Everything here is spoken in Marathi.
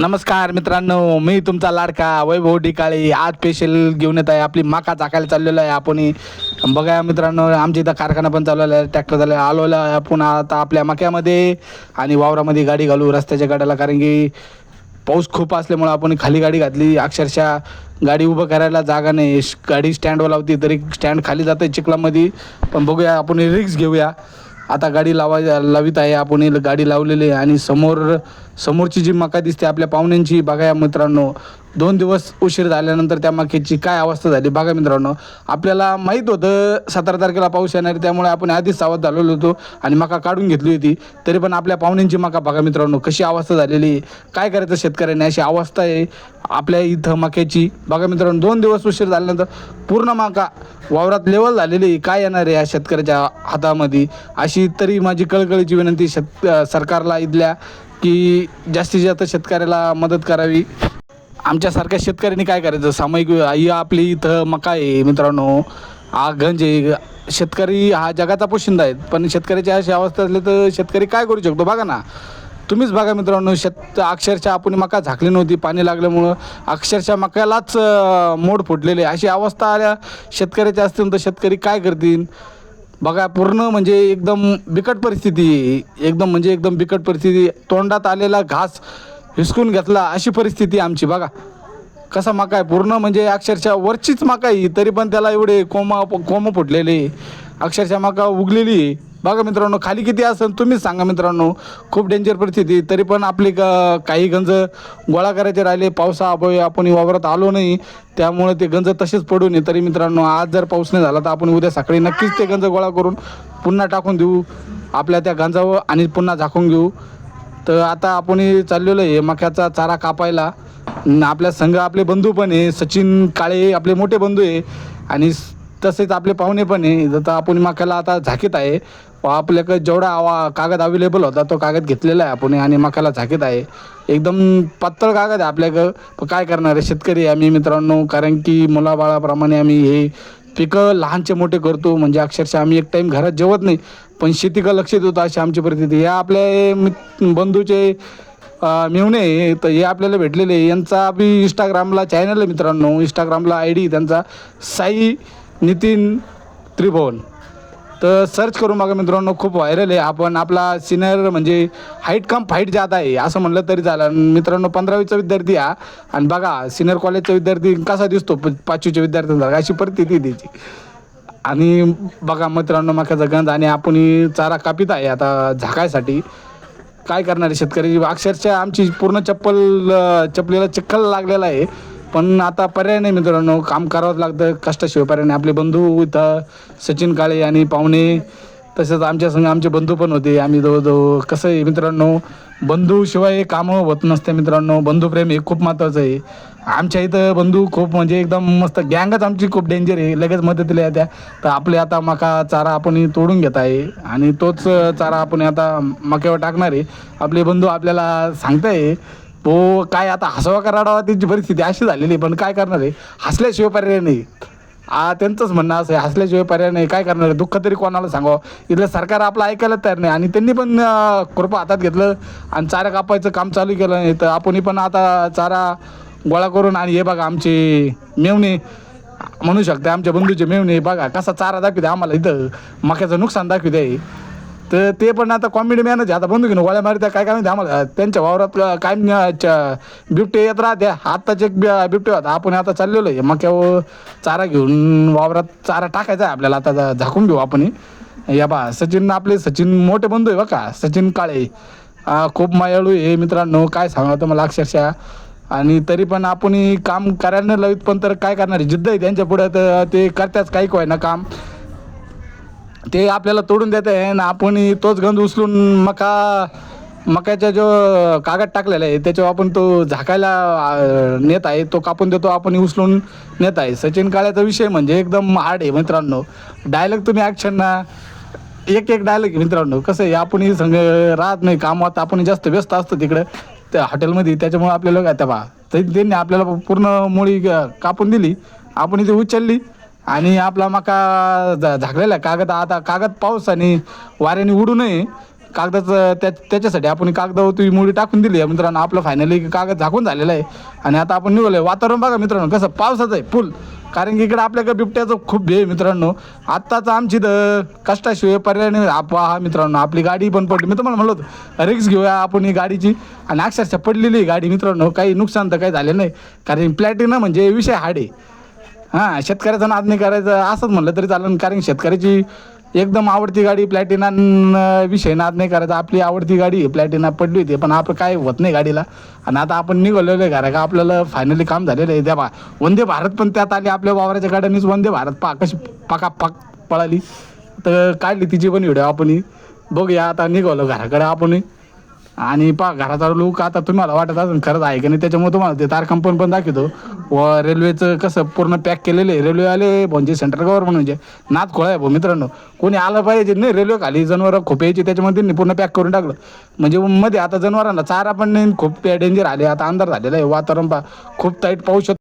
नमस्कार मित्रांनो मी तुमचा लाडका वैभव डिकाळे आज स्पेशल घेऊन येत आहे आपली माका चाकायला चाललेलो आहे आपण. बघा मित्रांनो आमच्या इथं कारखाना पण चालवला आहे ट्रॅक्टर झालं आलो आहे आपण आता आपल्या मक्यामध्ये आणि वावरामध्ये गाडी घालू रस्त्याच्या गाड्याला कारण की पाऊस खूप असल्यामुळं आपण खाली गाडी घातली. अक्षरशः गाडी उभं करायला जागा नाही. गाडी स्टँडवर लावती तरी स्टँड खाली जातं चिखलामध्ये. पण बघूया आपण रिक्स घेऊया. आता गाडी लावा लावित आहे. आपण गाडी लावलेली आहे आणि समोर समोरची जी मका दिसते आपल्या पाहुण्यांची बघा या मित्रांनो. दोन दिवस उशीर झाल्यानंतर त्या मक्याची काय अवस्था झाली बघा मित्रांनो. आपल्याला माहीत होतं सतरा तारखेला पाऊस येणार आहे, त्यामुळे आपण आधीच सावध झालेलो होतो आणि मका काढून घेतली होती. तरी पण आपल्या पाहुण्यांची मका बघा मित्रांनो कशी अवस्था झालेली आहे काय करायचं शेतकऱ्यांनी अशी अवस्था आहे आपल्या इथं मक्याची बघा मित्रांनो दोन दिवस उशीर झाल्यानंतर पूर्ण मका वावरात लेवल झालेली आहे. काय येणार आहे या शेतकऱ्याच्या हातामध्ये? अशी तरी माझी कळकळीची विनंती शेत सरकारला इथल्या की जास्तीत जास्त शेतकऱ्याला मदत करावी. आमच्यासारख्या शेतकऱ्यांनी काय करायचं? सामायिक ही आपली इथं मका आहे मित्रांनो. हा गंज आहे. शेतकरी हा जगाचा पोशिंदा आहेत पण शेतकऱ्याची अशी अवस्था असली तर शेतकरी काय करू शकतो? बघा ना. तुम्हीच बघा मित्रांनो शेत अक्षरशः आपण मका झाकली नव्हती पाणी लागल्यामुळं. अक्षरशः मक्यालाच मोड फुटलेले. अशी अवस्था आल्या शेतकऱ्याच्या असतील तर शेतकरी काय करतील? बघा पूर्ण म्हणजे एकदम बिकट परिस्थिती. एकदम म्हणजे एकदम बिकट परिस्थिती. तोंडात आलेला घास हिसकून घेतला अशी परिस्थिती आमची. बघा कसा मका आहे. पूर्ण म्हणजे अक्षरशः वरचीच मका आहे. तरी पण त्याला एवढे कोमा कोम फुटलेले. अक्षरशः मका उगलेली आहे. बघा मित्रांनो खाली किती असेल तुम्हीच सांगा मित्रांनो. खूप डेंजर परिस्थिती तरी पण आपली क- काही गंज गोळा करायचे राहिले. पावसा अभावी आपण वावरात आलो नाही. त्यामुळे ते गंज तसेच पडू नये तरी मित्रांनो आज जर पाऊस नाही झाला तर आपण उद्या सकाळी नक्कीच ते गंज गोळा करून पुन्हा टाकून देऊ. आपल्या त्या गंजावर आणि पुन्हा झाकून घेऊ. तर आता आपण चाललेलो आहे मक्याचा चारा कापायला. आपल्या संघ आपले बंधू पण आहे सचिन काळे आपले मोठे बंधू आहे. आणि तसेच आपले पाहुणे पण आहे. जसं आपण मक्याला आता झाकीत आहे. व आपल्याकडे जेवढा आवा कागद अवेलेबल होता तो कागद घेतलेला आहे आपण आणि मक्याला झाकीत आहे. एकदम पातळ कागद आहे आपल्याकडं. काय करणार आहे? शेतकरी आहे आम्ही मित्रांनो. कारण की मुलाबाळाप्रमाणे आम्ही हे पिकं लहानचे मोठे करतो म्हणजे अक्षरशः आम्ही एक टाईम घरात जेवत नाही पण शेतीकडे लक्ष देतो अशी आमची परिस्थिती या आपल्या मित- बंधूचे मेवणे तर हे आपल्याला भेटलेले यांचा आम्ही इंस्टाग्रामला चॅनल आहे मित्रांनो. इंस्टाग्रामला आय डी त्यांचा. साई नितीन त्रिभुवन. तर सर्च करून बघा मित्रांनो खूप व्हायरल आहे. आपण आपला सिनियर म्हणजे हाईट कम फाईट जात आहे असं म्हणलं तरी झालं मित्रांनो पंधरावीचा विद्यार्थी हा. आणि बघा सिनियर कॉलेजचा विद्यार्थी कसा दिसतो? प- पाचवीच्या विद्यार्थ्यांचा. अशी परिस्थिती त्याची आणि बघा मित्रांनो मक्याचा गंध आणि आपण चारा कापित आहे आता झाकायसाठी. काय करणार आहे शेतकरी? अक्षरशः आमची पूर्ण चप्पल चपलीला चिखल लागलेला आहे. पण आता पर्याय नाही मित्रांनो काम करावंच लागतं कष्टाशिवाय पर्याय नाही. आपले बंधू इथं सचिन काळे आणि पाहुणे तसेच आमच्या संग आमचे बंधू पण होते. आम्ही जवळजवळ कसं आहे मित्रांनो बंधूशिवाय कामं होत नसते मित्रांनो. बंधुप्रेम हे खूप महत्त्वाचं आहे. आमच्या इथं बंधू खूप म्हणजे एकदम मस्त गँगच आमची खूप डेंजर आहे. लगेच मदतीला येत्या. तर आपले आता मका चारा आपण तोडून घेत आहे. आणि तोच चारा आपण आता मक्यावर टाकणार आहे. आपले बंधू आपल्याला सांगताय हो काय आता हसवा का रडावा त्यांची परिस्थिती अशी झालेली आहे. पण काय करणार आहे? हसल्याशिवाय पर्याय नाही. आ त्यांचंच म्हणणं असं आहे. हसल्याशिवाय पर्याय नाही. काय करणार आहे? दुःख तरी कोणाला सांगावं? इथलं सरकार आपलं ऐकायला तयार नाही. आणि त्यांनी पण कृपा हातात घेतलं आणि चारा कापायचं काम चालू केलं नाही. तर आपणही पण आता चारा गोळा करून आणि हे बघा आमचे मेवणे म्हणू शकते आमच्या बंधूचे मेवणे बघा कसा चारा दाखवते आम्हाला इथं. मक्याचं नुकसान दाखवते तर ते पण आता कॉमेडी मॅनच आहे. आता बंदू घेऊन गोळ्या मारत्या काय काय माहिती आम्हाला. त्यांच्या वावरात काय च- बिबटे येत राहत्या आत्ताचे एक बिबटे होता. आपण आता चाललेलो आहे. मग चारा घेऊन वावरात चारा टाकायचा आहे आपल्याला. आता झाकून घेऊ आपण या बा सचिन आपले सचिन मोठे बंधू आहे बघा सचिन काळे. खूप मायाळू आहे मित्रांनो. काय सांगा मला अक्षरशः. आणि तरी पण आपण काम करायला लावित पण तर काय करणार आहे? जिद्द आहे त्यांच्या पुढे. तर ते करताच काही कोय ना काम. ते आपल्याला तोडून देत आहे आणि आपण तोच गंध उचलून मका मक्याचा जो कागद टाकलेला आहे त्याच्यावर आपण तो झाकायला नेत आहे तो कापून देतो आपण उचलून नेत आहे. सचिन काळ्याचा विषय म्हणजे एकदम हार्ड आहे मित्रांनो. डायलॉग तुम्ही ॲक्शन ना एक एक डायलॉग मित्रांनो. कसं आहे आपण ही संघ राहत नाही कामात आपण जास्त व्यस्त असतो तिकडं. त्या हॉटेलमध्ये त्याच्यामुळे आपल्याला काय त्या बा तर त्यांनी आपल्याला पूर्ण मुळी कापून दिली. आपण इथे उचलली. आणि आपला मका झा- झाकलेला आहे. कागद आता कागद पाऊस आणि वाऱ्याने उडू नये. कागदाचं त्या त्याच्यासाठी आपण कागदावरती मुडी टाकून दिली आहे. मित्रांनो आपलं फायनली कागद झाकून झालेलं आहे. आणि आता आपण निघालो आहे. वातावरण बघा मित्रांनो कसं पावसाचं आहे फुल कारण की इकडे आपल्याकडे बिबट्याचं खूप भे आहे मित्रांनो. आत्ताच आमची द कष्टाशिवाय पर्याय नाही. आप हा मित्रांनो आपली गाडी पण पडली. मी तुम्हाला म्हणलो होतो रिक्स घेऊया आपण ही गाडीची. आणि अक्षरशः पडलेली आहे गाडी मित्रांनो. काही नुकसान तर काही झाले नाही. कारण प्लॅटिना म्हणजे विषय हाड. आहे हां शेतकऱ्याचा नाद नाही करायचं असंच म्हणलं तरी चालेल. कारण शेतकऱ्याची एकदम आवडती गाडी प्लॅटिना विषय नाद नाही करायचा. आपली आवडती गाडी प्लॅटिना पडली होती पण आपलं काय होत नाही गाडीला. आणि आता आपण निघालेलो आहे घरा का आपल्याला फायनली काम झालेलं आहे. त्या बा वंदे भारत पण त्यात आली आपल्या वावराच्या गाड्यानीच वंदे भारत. पा कशी पाका पाक पळाली. तर काढली तिची पण व्हिडिओ आपण बघूया आता निघालो घराकडे आपण आणि पा घराचा लोक आता तुम्हाला वाटत असेल खरंच आहे की नाही त्याच्यामुळे तुम्हाला ते तार कंपनी पण दाखवतो. व रेल्वेचं कसं पूर्ण पॅक केलेलं आहे. रेल्वे आले म्हणजे सेंट्रल गव्हर्नमेंट म्हणजे नाद खोळा आहे भाऊ मित्रांनो. कोणी आलं पाहिजे नाही रेल्वे खाली जनावरं खूप यायची त्याच्यामध्ये त्यांनी पूर्ण पॅक करून टाकलं. म्हणजे मध्ये आता जनावरांना चारा पण नाही खूप डेंजर आले आता अंधार झालेला आहे. वातावरण पा खूप टाईट पाऊस शकतो